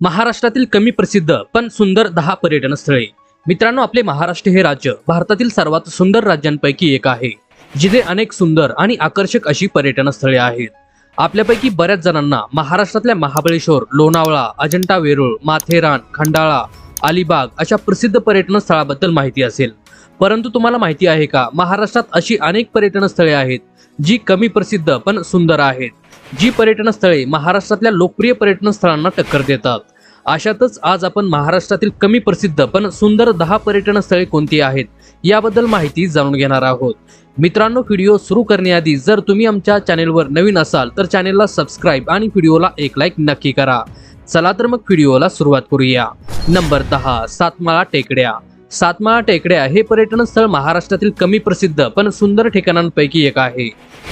महाराष्ट्रातील कमी प्रसिद्ध पण सुंदर दहा पर्यटन स्थळे मित्रांनो आपले महाराष्ट्र हे राज्य भारतातील सर्वात सुंदर राज्यांपैकी एक आहे जिथे अनेक सुंदर आणि आकर्षक अशी पर्यटन स्थळे आहेत. आपल्यापैकी बऱ्याच जणांना महाराष्ट्रातल्या महाबळेश्वर लोणावळा अजंठा वेरूळ माथेरान खंडाळा अलिबाग अशा प्रसिद्ध पर्यटन स्थळाबद्दल माहिती असेल. परंतु तुम्हाला माहिती आहे का महाराष्ट्रात अशी अनेक पर्यटन स्थळे आहेत जी कमी प्रसिद्ध पण सुंदर आहेत. जी पर्यटन स्थळे महाराष्ट्रातल्या लोकप्रिय पर्यटन स्थळांना टक्कर देतात. अशातच आज आपण महाराष्ट्रातील कमी प्रसिद्ध पण सुंदर दहा पर्यटन स्थळे कोणती आहेत याबद्दल माहिती जाणून घेणार आहोत. मित्रांनो व्हिडिओ सुरू करण्याआधी जर तुम्ही आमच्या चॅनेलवर नवीन असाल तर चॅनेलला सबस्क्राईब आणि व्हिडिओला एक लाईक नक्की करा. चला तर मग व्हिडिओला सुरुवात करूया. नंबर दहा सातमाळा टेकड्या. सातमाळा टेकड्या हे पर्यटन स्थळ महाराष्ट्रातील कमी प्रसिद्ध पण सुंदर ठिकाणांपैकी एक आहे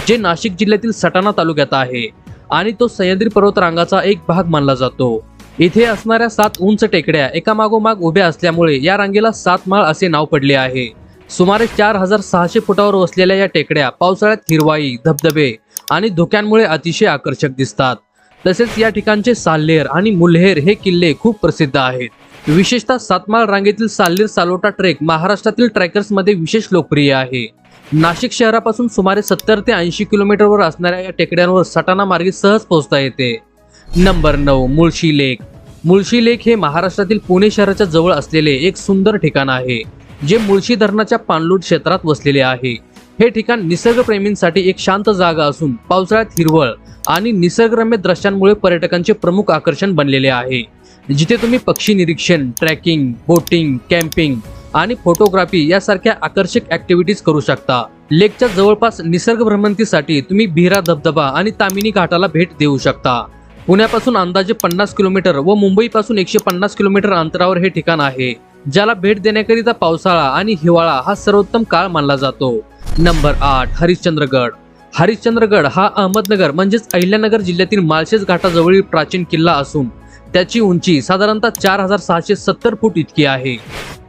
जे नाशिक जिल्ह्यातील सटाणा तालुक्यात आहे आणि तो सह्याद्री पर्वतरांगाचा एक भाग मानला जातो. इथे असणाऱ्या सात उंच टेकड्या एकामागोमाग उभ्या असल्यामुळे या रांगेला सातमाळ असे नाव पडले आहे. सुमारे चार हजार सहाशे फुटावर वसलेल्या या टेकड्या पावसाळ्यात हिरवाई धबधबे आणि धुक्यांमुळे अतिशय आकर्षक दिसतात. तसेच या ठिकाणचे साल्हेर आणि मुल्हेर हे किल्ले खूप प्रसिद्ध आहेत. विशेषतः सातमाळ रांगेतील साल्हेर सालोटा ट्रेक महाराष्ट्रातील ट्रॅकर्समध्ये विशेष लोकप्रिय आहे. नाशिक शहरापासून सुमारे सत्तर ते ऐंशी किलोमीटरवर असणाऱ्या या टेकड्यांवर सटाणा मार्गे सहज पोहोचता येते. नंबर नऊ मुळशी लेक. मुळशी लेक हे महाराष्ट्रातील पुणे शहराच्या जवळ असलेले एक सुंदर ठिकाण आहे जे मुळशी धरणाच्या पाणलोट क्षेत्रात वसलेले आहे. हे ठिकाण निसर्गप्रेमींसाठी एक शांत जागा असून पावसाळ्यात हिरवळ आणि निसर्गरम्य दृश्यांमुळे पर्यटकांचे प्रमुख आकर्षण बनलेले आहे. जिथे तुम्ही पक्षी निरीक्षण ट्रॅकिंग बोटिंग कॅम्पिंग आणि फोटोग्राफी यासारख्या आकर्षक ऍक्टिव्हिटीज करू शकता. लेकच्या जवळपास निसर्ग भ्रमंतीसाठी तुम्ही भिरा धबधबा आणि तामिनी घाटाला भेट देऊ शकता. पुण्यापासून अंदाजे पन्नास किलोमीटर व मुंबईपासून एकशे पन्नास किलोमीटर अंतरावर हे ठिकाण आहे ज्याला भेट देण्याकरिता पावसाळा आणि हिवाळा हा सर्वोत्तम काळ मानला जातो. नंबर आठ हरिश्चंद्रगड. हरिश्चंद्रगड हा अहमदनगर म्हणजेच अहिल्यानगर जिल्ह्यातील माळशेज घाटाजवळील प्राचीन किल्ला असून त्याची उंची साधारणतः चार हजार सहाशे सत्तर फूट इतकी आहे.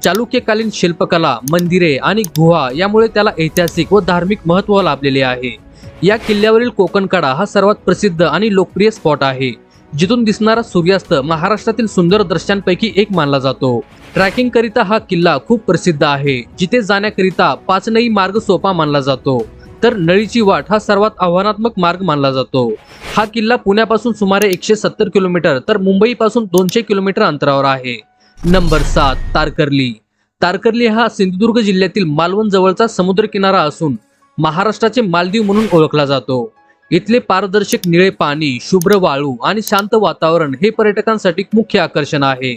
चालुक्यकालीन शिल्पकला मंदिरे आणि गुहा यामुळे त्याला ऐतिहासिक व धार्मिक महत्त्व लाभलेले आहे. या किल्ल्यावरील कोकणकडा हा सर्वात प्रसिद्ध आणि लोकप्रिय स्पॉट आहे जिथून दिसणारा सूर्यास्त महाराष्ट्रातील सुंदर दृश्यांपैकी एक मानला जातो. ट्रॅकिंग करिता हा किल्ला खूप प्रसिद्ध आहे जिथे जाण्याकरिता पाचनई मार्ग सोपा मानला जातो. तर नळीची वाट हा सर्वात आव्हानात्मक मार्ग मानला जातो. हा किल्ला पुण्यापासून सुमारे एकशे सत्तर किलोमीटर तर मुंबईपासून दोनशे किलोमीटर अंतरावर आहे. नंबर सात तारकर्ली. तारकर्ली हा सिंधुदुर्ग जिल्ह्यातील मालवण जवळचा समुद्र किनारा असून महाराष्ट्राचे मालदीव म्हणून ओळखला जातो. इथले पारदर्शक निळे पाणी शुभ्र वाळू आणि शांत वातावरण हे पर्यटकांसाठी मुख्य आकर्षण आहे.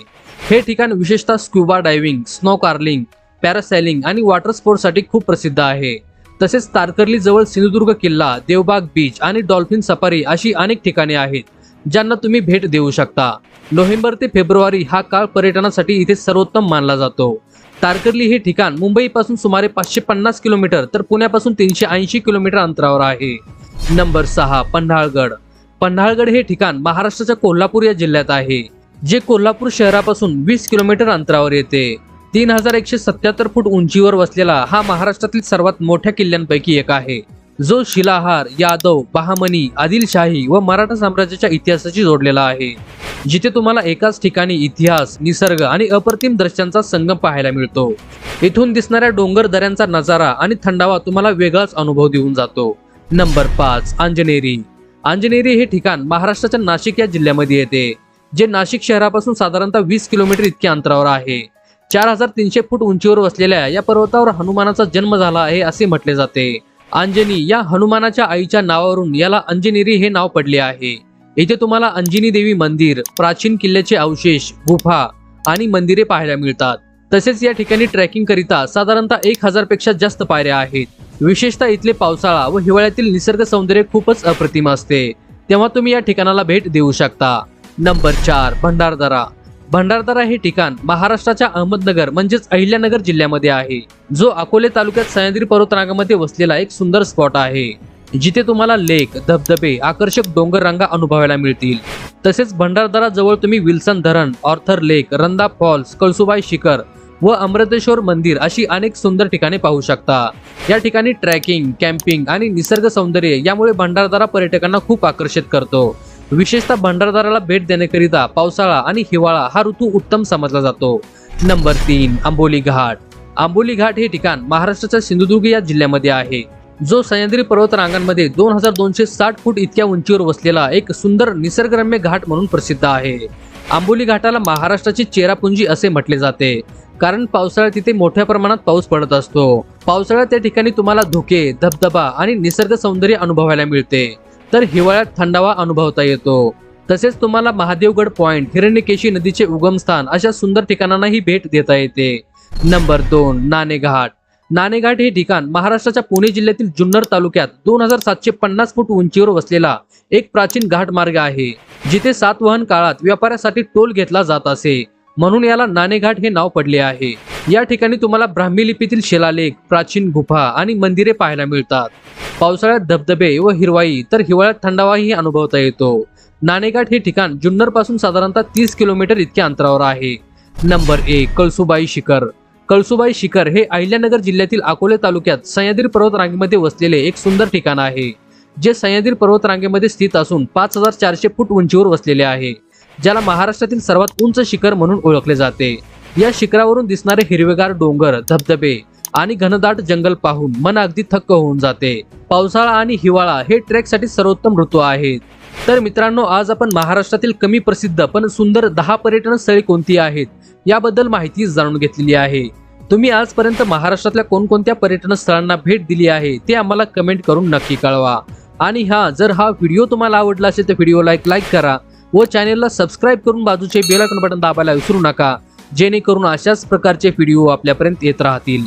हे ठिकाण विशेषतः scuba diving snorkelling parasailing आणि वॉटर स्पोर्टसाठी खूप प्रसिद्ध आहे. तसेच तारकर्ली जवळ सिंधुदुर्ग किल्ला देवबाग बीच आणि डॉल्फिन सफारी अशी अनेक ठिकाणे आहेत ज्यांना तुम्ही भेट देऊ शकता. नोव्हेंबर ते फेब्रुवारी हा काळ पर्यटनासाठी इथे सर्वोत्तम मानला जातो. तारकर्ली हे ठिकाण मुंबईपासून सुमारे पाचशे पन्नास किलोमीटर तर पुण्यापासून तीनशे ऐंशी किलोमीटर अंतरावर आहे. नंबर सहा पन्हाळगड. पन्हाळगड हे ठिकाण महाराष्ट्राच्या कोल्हापूर या जिल्ह्यात आहे जे कोल्हापूर शहरापासून वीस किलोमीटर अंतरावर येते. तीन हजार एकशे सत्याहत्तर फूट उंचीवर वसलेला हा महाराष्ट्रातील सर्वात मोठ्या किल्ल्यांपैकी एक आहे. जो शिलाहार यादव बहामनी आदिलशाही व मराठा साम्राज्याच्या इतिहासाशी जोडलेला आहे. जिथे तुम्हाला एकाच ठिकाणी इतिहास निसर्ग आणि अप्रतिम दृश्यांचा संगम पाहायला मिळतो. इथून दिसणाऱ्या डोंगर दऱ्यांचा नजारा आणि थंडावा तुम्हाला वेगळाच अनुभव देऊन जातो. नंबर पाच अंजनेरी. अंजनेरी हे ठिकाण महाराष्ट्राच्या नाशिक या जिल्ह्यामध्ये येते जे नाशिक शहरापासून साधारणतः वीस किलोमीटर इतक्या अंतरावर आहे. चार हजार तीनशे फूट उंचीवर वसलेल्या या पर्वतावर हनुमानाचा जन्म झाला आहे असे म्हटले जाते. अंजनी या हनुमानाच्या आईच्या नावावरून याला अंजनेरी हे नाव पडले आहे. इथे तुम्हाला अंजनी देवी मंदिर प्राचीन किल्ल्याचे अवशेष गुफा आणि मंदिरे पाहायला मिळतात. तसेच या ठिकाणी ट्रेकिंग करिता साधारणतः एक हजारपेक्षा जास्त पायऱ्या आहेत. विशेषतः इथले पावसाळा व हिवाळ्यातील निसर्ग सौंदर्य खूपच अप्रतिम असते. तेव्हा तुम्ही या ठिकाणाला भेट देऊ शकता. नंबर चार भंडारदरा. भंडारदरा हे ठिकाण महाराष्ट्राच्या अहमदनगर म्हणजेच अहिल्यानगर जिल्ह्यामध्ये आहे. जो अकोले तालुक्यात सह्याद्री पर्वतरांगामध्ये वसलेला एक सुंदर स्पॉट आहे. जिथे तुम्हाला लेक धबधबे आकर्षक डोंगर रांगा अनुभवायला मिळतील. तसेच भंडारदरा जवळ तुम्ही विल्सन धरण ऑर्थर लेक रंदा फॉल्स कळसुबाई शिखर व अमृतेश्वर मंदिर अशी अनेक सुंदर ठिकाणे पाहू शकता. या ठिकाणी ट्रॅकिंग कॅम्पिंग आणि निसर्ग सौंदर्य यामुळे भंडारदरा पर्यटकांना खूप आकर्षित करतो. विशेषतः भंडारदाराला भेट देण्याकरिता पावसाळा आणि हिवाळा हा ऋतू उत्तम समजला जातो. नंबर तीन आंबोली घाट. आंबोली घाट हे ठिकाण महाराष्ट्राच्या सिंधुदुर्ग या जिल्ह्यामध्ये आहे. जो सह्याद्री पर्वत रांगांमध्ये दोन हजार दोनशे साठ फूट इतक्या उंचीवर वसलेला एक सुंदर निसर्गरम्य घाट म्हणून प्रसिद्ध आहे. आंबोली घाटाला महाराष्ट्राची चेरापुंजी असे म्हटले जाते. कारण पावसाळ्यात तिथे मोठ्या प्रमाणात पाऊस पडत असतो. पावसाळ्यात त्या ठिकाणी तुम्हाला धुके धबधबा आणि निसर्ग सौंदर्य अनुभवायला मिळते. तर हिवाळ्यात थंडावा अनुभवता येतो. तसेच तुम्हाला महादेवगड पॉइंट हिरण्यकेशी नदीचे उगमस्थान अशा सुंदर ठिकाणांनाही भेट देता येते. नंबर दोन नाणेघाट. नाणेघाट हे ठिकाण महाराष्ट्राच्या पुणे जिल्ह्यातील जुन्नर तालुक्यात दोन हजार सातशे पन्नास फूट उंचीवर वसलेला एक प्राचीन घाट मार्ग आहे जिथे सातवहन काळात व्यापाऱ्यासाठी टोल घेतला जात असे. म्हणून याला नाणेघाट हे नाव पडले आहे. या ठिकाणी तुम्हाला ब्राह्मी लिपीतील शिलालेख प्राचीन गुफा आणि मंदिरे पाहायला मिळतात. पावसाळ्यात धबधबे व हिरवाई तर हिवाळ्यात थंडावाही अनुभवता येतो. नाणेघाट हे ठिकाण जुन्नरपासून साधारणतः तीस किलोमीटर इतक्या अंतरावर आहे. नंबर एक कळसुबाई शिखर. कळसुबाई शिखर हे अहिल्यानगर जिल्ह्यातील अकोले तालुक्यात सह्याद्री पर्वत रांगेमध्ये वसलेले एक सुंदर ठिकाण आहे जे सह्याद्री पर्वत रांगेमध्ये स्थित असून पाच हजार चारशे फूट उंचीवर वसलेले आहे. ज्याला महाराष्ट्रातील सर्वात उंच शिखर म्हणून ओळखले जाते. या शिखरावरून दिसणारे हिरवेगार डोंगर धबधबे आणि घनदाट जंगल पाहून मन अगदी थक्क होऊन जाते. पावसाळा आणि हिवाळा हे ट्रेकसाठी सर्वोत्तम ऋतू आहेत. तर मित्रांनो आज आपण महाराष्ट्रातील कमी प्रसिद्ध पण सुंदर दहा पर्यटन स्थळे कोणती आहेत याबद्दल माहिती जाणून घेतलेली आहे. तुम्ही आजपर्यंत महाराष्ट्रातल्या कोणकोणत्या पर्यटन स्थळांना भेट दिली आहे ते आम्हाला कमेंट करून नक्की कळवा. आणि हा जर हा व्हिडिओ तुम्हाला आवडला असेल तर व्हिडिओला एक लाईक करा. व चॅनेलला सबस्क्राईब करून बाजूचे बेल बटन दाबायला विसरू नका जेणेकरून अशाच प्रकारचे व्हिडिओ आपल्यापर्यंत येत राहतील.